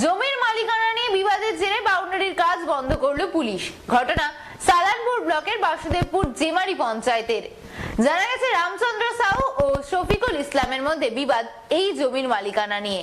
জমির মালিকানা নিয়ে বিবাদের জেরে বাউন্ডারির কাজ বন্ধ করল পুলিশ। ঘটনা সালানপুর ব্লকের বাসুদেবপুর জেমারি পঞ্চায়েতের। জানা গেছে, রামচন্দ্র সাহু ও শফিকুল ইসলামের মধ্যে বিবাদ এই জমির মালিকানা নিয়ে।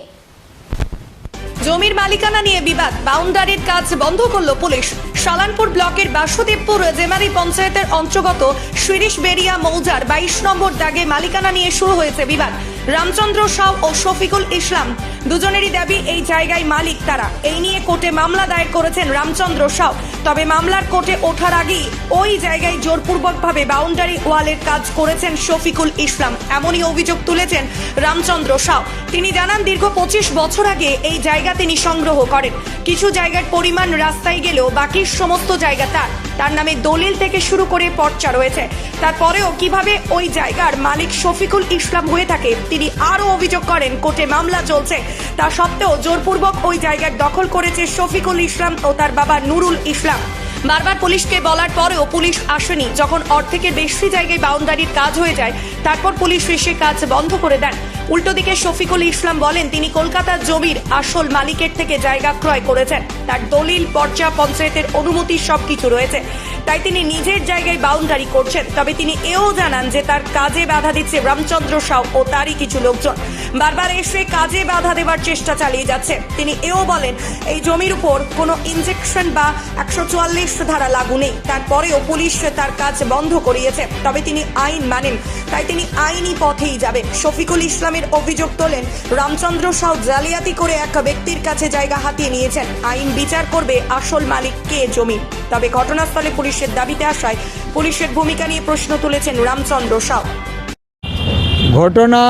জমির মালিকানা নিয়ে বিবাদ, বাউন্ডারির কাজ বন্ধ করল পুলিশ। সালানপুর ব্লকের বাসুদেবপুর জেমারি পঞ্চায়েতের অন্তর্গত শিরিশ বেরিয়া মৌজার বাইশ নম্বর দাগে মালিকানা নিয়ে শুরু হয়েছে বিবাদ। রামচন্দ্র সাউ ও শফিকুল ইসলাম দুজনেরই দাবি, এই জায়গায় মালিক তারা। এই নিয়ে কোর্টে মামলা দায়ের করেছেন রামচন্দ্র সাউ। তবে মামলার কোর্টে ওঠার আগেই ওই জায়গায় জোরপূর্বকভাবে বাউন্ডারি ওয়ালের কাজ করেছেন শফিকুল ইসলাম। এমনই অভিযোগ তুলেছেন রামচন্দ্র সাউ। তিনি জানান, দীর্ঘ পঁচিশ বছর আগে এই জায়গা তিনি সংগ্রহ করেন। কিছু জায়গার পরিমাণ রাস্তায় গেলেও বাকি সমস্ত জায়গা তার। তার নামে দলিল থেকে শুরু করে পর্চা রয়েছে। তারপরেও কীভাবে ওই জায়গার মালিক শফিকুল ইসলাম হয়ে থাকে, তিনি আরও অভিযোগ করেন, কোর্টে মামলা চলছে। তা সত্ত্বেও জোরপূর্বক ওই জায়গার দখল করেছে শফিকুল ইসলাম ও তার বাবা নুরুল ইসলাম। বারবার পুলিশকে বলার পরেও পুলিশ আসেনি। যখন অর্ধেকের বেশি জায়গায় বাউন্ডারির কাজ হয়ে যায়, তারপর পুলিশ এসে কাজ বন্ধ করে দেন। উল্টো দিকে শফিকুল ইসলাম বলেন, তিনি কলকাতার জমির আসল মালিকের থেকে জায়গা ক্রয় করেছেন। তার দলিল, পর্চা, পঞ্চায়েতের অনুমতি সবকিছু রয়েছে। তাই তিনি নিজের জায়গায় বাউন্ডারি করছেন। তবে তিনি এও জানান যে তার কাজে বাধা দিচ্ছে রামচন্দ্র সাউ ও তারই কিছু লোকজন। বারবার এসে কাজে বাধা দেবার চেষ্টা চালিয়ে যাচ্ছে। তিনি এও বলেন, এই জমির উপর কোনো ইনজেকশন বা একশো চুয়াল্লিশ ধারা লাগু নেই। তারপরেও পুলিশ তার কাজ বন্ধ করিয়েছে। তবে তিনি আইন মানেন। তাই তিনি আইনি পথেই যাবেন। শফিকুল ইসলামের অভিযোগ তোলেন রামচন্দ্র সাউ জালিয়াতি করে এক ব্যক্তির কাছে জায়গা হাতিয়ে নিয়েছেন। আইন বিচার করবে আসল মালিক কে জমি। তবে ঘটনাস্থলে পুলিশের দাবিতে আসায় পুলিশের ভূমিকা নিয়ে প্রশ্ন তুলেছেন রামচন্দ্র সাউ। ঘটনা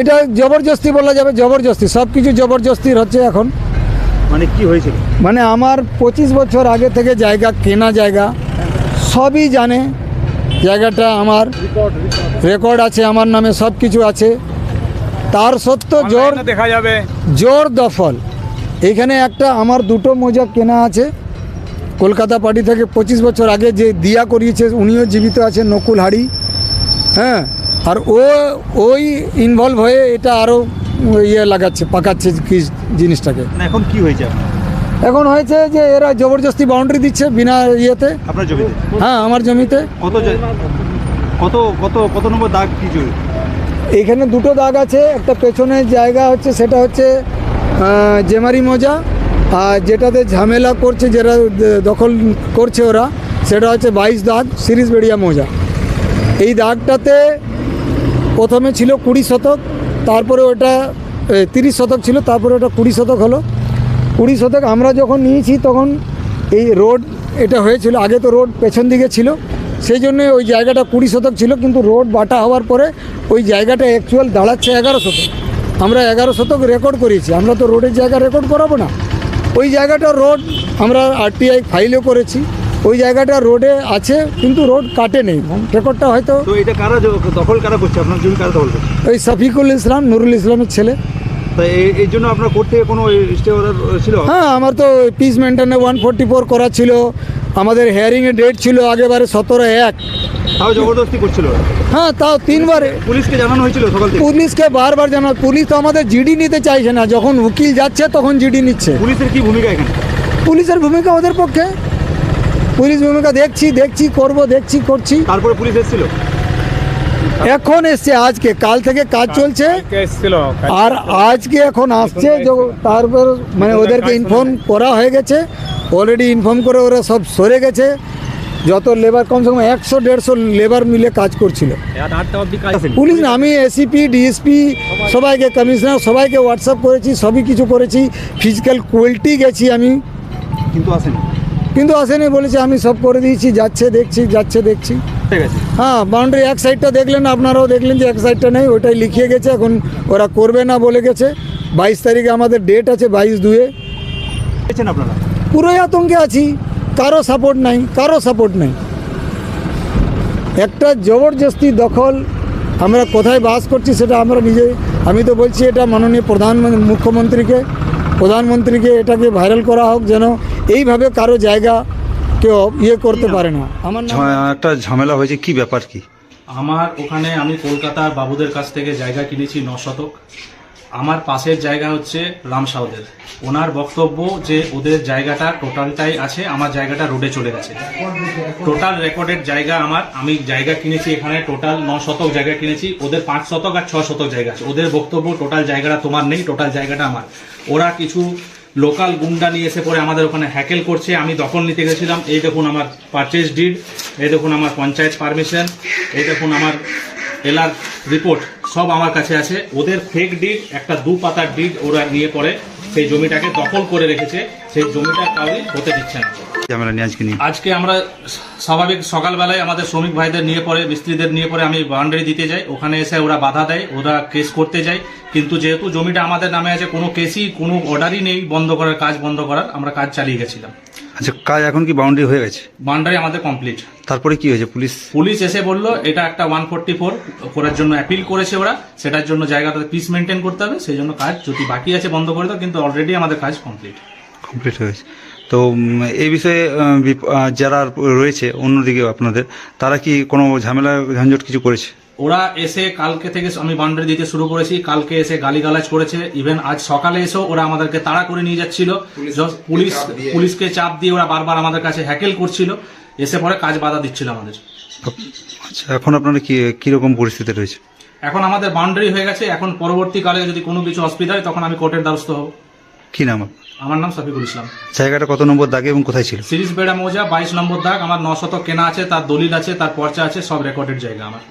এটা জবরদস্তি বলা যাবে জবরদস্তি সব কিছু জবরদস্তির হচ্ছে এখন। মানে কি হয়েছিল মানে আমার পঁচিশ বছর আগে থেকে জায়গা কেনা জায়গা সবই জানে। জায়গাটা আমার। রেকর্ড আছে আমার নামে সব কিছু আছে। তার সত্ত্বেও জোর দেখা যাবে। জোর দফল এখানে একটা আমার দুটো মোজা কেনা আছে। কলকাতা পার্টি থেকে পঁচিশ বছর আগে যে দিয়া করিয়েছে উনিও জীবিত আছে নকুল হাড়ি। হ্যাঁ আর ও ওই ইনভলভ হয়ে এটা আরও ইয়ে লাগাচ্ছে পাকাচ্ছে কি জিনিসটাকে। এখন কি হয়েছে এখন হয়েছে যে এরা জবরদস্তি বাউন্ডারি দিচ্ছে বিনা ইয়েতে। আপনার জমিতে? হ্যাঁ আমার জমিতে। কত কত কত কত নম্বর দাগ কি জমি এইখানে দুটো দাগ আছে, একটা পেছনের জায়গা হচ্ছে, সেটা হচ্ছে জেমারি মোজা, আর যেটাতে ঝামেলা করছে যেটা দখল করছে ওরা, সেটা হচ্ছে বাইশ দাগ সিরিজ বেড়িয়া মোজা। এই দাগটাতে প্রথমে ছিল কুড়ি শতক, তারপরে ওটা তিরিশ শতক ছিল, তারপরে ওটা কুড়ি শতক হলো। কুড়ি শতক আমরা যখন নিয়েছি, তখন এই রোড, এটা হয়েছিল, আগে তো রোড পেছন দিকে ছিল সেই জন্য ওই জায়গাটা কুড়ি শতক ছিল কিন্তু রোড বাটা হওয়ার পরে ওই জায়গাটা অ্যাকচুয়াল দাঁড়াচ্ছে এগারো শতক। আমরা এগারো শতক রেকর্ড করেছি আমরা তো রোডের জায়গা রেকর্ড করাবো না। ওই জায়গাটা রোড আমরা আরটিআই ফাইলও করেছি ওই জায়গাটা রোডে আছে কিন্তু রোড কাটে নেই। রেকর্ডটা হয়তো এটা কারা দখল কারা করছে? আপনার জমি কারা দখল করছে? ওই শফিকুল ইসলাম নুরুল ইসলামের ছেলে। এই- এই জন্য আপনার কোর্ট থেকে কোনো স্টে অর্ডার ছিল? হ্যাঁ আমার তো পিস মেনটেনে ওয়ান ফোর্টি ফোর করা ছিল। আমাদের হেয়ারিংয়ের ডেট ছিল আগেবারে সতেরো এক। তাও জবরদস্তি করছিল? হ্যাঁ তাও তিনবারে। পুলিশকে জানানো হয়েছিল সকাল থেকে? পুলিশকে বারবার জানা পুলিশ তো আমাদের জিডি নিতে চাইছে না। যখন উকিল যাচ্ছে তখন জিডি নিচ্ছে। পুলিশের কি ভূমিকা এখানে? পুলিশের ভূমিকা ওদের পক্ষে। পুলিশ ভূমিকা দেখছি দেখছি করব দেখছি করছি। তারপরে পুলিশ এসেছিল? এখন এসছে আজকে কাল থেকে কাজ চলছে। আর আজকে এখন আসছে যে- তারপর মানে ওদেরকে ইনফর্ম করা হয়ে গেছে। অলরেডি ইনফর্ম করে ওরা সব সরে গেছে। যত লেবার কমসে কম একশো দেড়শো লেবার মিলে কাজ করছিল। পুলিশ না আমি এসিপি ডিএসপি সবাইকে কমিশনার সবাইকে হোয়াটসঅ্যাপ করেছি সবই কিছু করেছি। ফিজিক্যাল কোয়ালিটি গেছি আমি। কিন্তু আসেনি। কিন্তু আসেনি বলেছে আমি সব করে দিয়েছি যাচ্ছে দেখছি যাচ্ছে দেখছি। ঠিক আছে হ্যাঁ বাউন্ডারি এক সাইডটা দেখলেন আপনারাও দেখলেন যে এক সাইডটা নেই ওটাই লিখিয়ে গেছে এখন ওরা করবে না বলে গেছে। বাইশ তারিখে আমাদের ডেট আছে বাইশ দুয়ে। আপনারা? পুরোই আতঙ্কে আছি কারও সাপোর্ট নাই কারও সাপোর্ট নাই। একটা জবরদস্তি দখল আমরা কোথায় বাস করছি সেটা আমরা নিজে আমি তো বলছি এটা মাননীয় প্রধানমন্ত্রী মুখ্যমন্ত্রীকে প্রধানমন্ত্রীকে এটাকে ভাইরাল করা হোক যেন এইভাবে কারও জায়গা কেউ ইয়ে করতে পারে না। আমার ঝা- একটা ঝামেলা হয়েছে কি ব্যাপার কি? আমার ওখানে আমি কলকাতার বাবুদের কাছ থেকে জায়গা কিনেছি ন শতক। আমার পাশের জায়গা হচ্ছে রাম সাউদের ওনার বক্তব্য যে ওদের জায়গাটা টোটালটাই আছে আমার জায়গাটা রোডে চলে গেছে। টোটাল রেকর্ডেড জায়গা আমার আমি জায়গা কিনেছি এখানে টোটাল ন শতক জায়গা কিনেছি ওদের পাঁচ শতক আর ছ শতক জায়গা আছে। ওদের বক্তব্য টোটাল জায়গাটা তোমার নেই টোটাল জায়গাটা আমার। ওরা কিছু লোকাল গুন্ডা নিয়ে এসে পরে আমাদের ওখানে হ্যাকেল করছে। আমি দখল নিতে গেছিলাম। এই দেখুন আমার পারচেস ডিড এই দেখুন আমার পঞ্চায়েত পারমিশন এই দেখুন আমার এলার রিপোর্ট সব আমার কাছে আছে। ওদের ফেক ডিড একটা দু পাতার ডিড ওরা নিয়ে পরে সেই জমিটাকে দখল করে রেখেছে। সেই জমিটা কাউরি হতে দিচ্ছে না। ঝামেলা নিয়ে আজকে নিয়ে। আজকে আমরা স্বাভাবিক সকালবেলায় আমাদের শ্রমিক ভাইদের নিয়ে পরে মিস্ত্রিদের নিয়ে পরে আমি বাউন্ডারি দিতে যাই। ওখানে এসে ওরা বাধা দেয় ওরা কেস করতে যায়। কিন্তু যেহেতু জমিটা আমাদের নামে আছে কোনো কেসই কোনো অর্ডারই নেই বন্ধ করার কাজ বন্ধ করার। আমরা কাজ চালিয়ে গেছিলাম। আচ্ছা কাজ এখন কি বাউন্ডারি হয়ে গেছে? বাউন্ডারি আমাদের কমপ্লিট তারপরে কি হয়েছে? পুলিশ? পুলিশ এসে বলল এটা একটা ওয়ান ফোরটি ফোর করার জন্য অ্যাপিল করেছে ওরা। সেটার জন্য জায়গাটা পিস মেনটেন করতে হবে। সেই জন্য কাজ যদি বাকি আছে বন্ধ করে দাও কিন্তু অলরেডি আমাদের কাজ কমপ্লিট কমপ্লিট হয়ে গেছে। তো এই বিষয়ে যারা রয়েছে অন্যদিকে আপনাদের তারা কি কোনো ঝামেলা ঝঞ্ঝট কিছু করেছে? ওরা এসে কালকে থেকে আমি বাউন্ডারি দিতে শুরু করেছি কালকে এসে গালিগালাজ করেছে ইভেন আজ সকালে এসেও ওরা আমাদেরকে তাড়া করে নিয়ে যাচ্ছিল। পুলিশ পুলিশকে চাপ দিয়ে ওরা বারবার আমাদের কাছে হ্যাকেল করছিল এসে পরে কাজ বাধা দিচ্ছিল আমাদের। আচ্ছা এখন আপনারা কি কীরকম পরিস্থিতি রয়েছে? এখন আমাদের বাউন্ডারি হয়ে গেছে এখন পরবর্তীকালে যদি কোনো কিছু অসুবিধা হয় তখন আমি কোর্টের দ্বারস্থ হব। কি নাম আপনার? আমার নাম শফিকুল ইসলাম। জায়গাটা কত নম্বর দাগ এবং কোথায় ছিল? সিরিজ বেড়া মৌজা বাইশ নম্বর দাগ আমার ন শত কেনা আছে তার দলিল আছে তার পর্চা আছে সব রেকর্ডেড জায়গা আমার।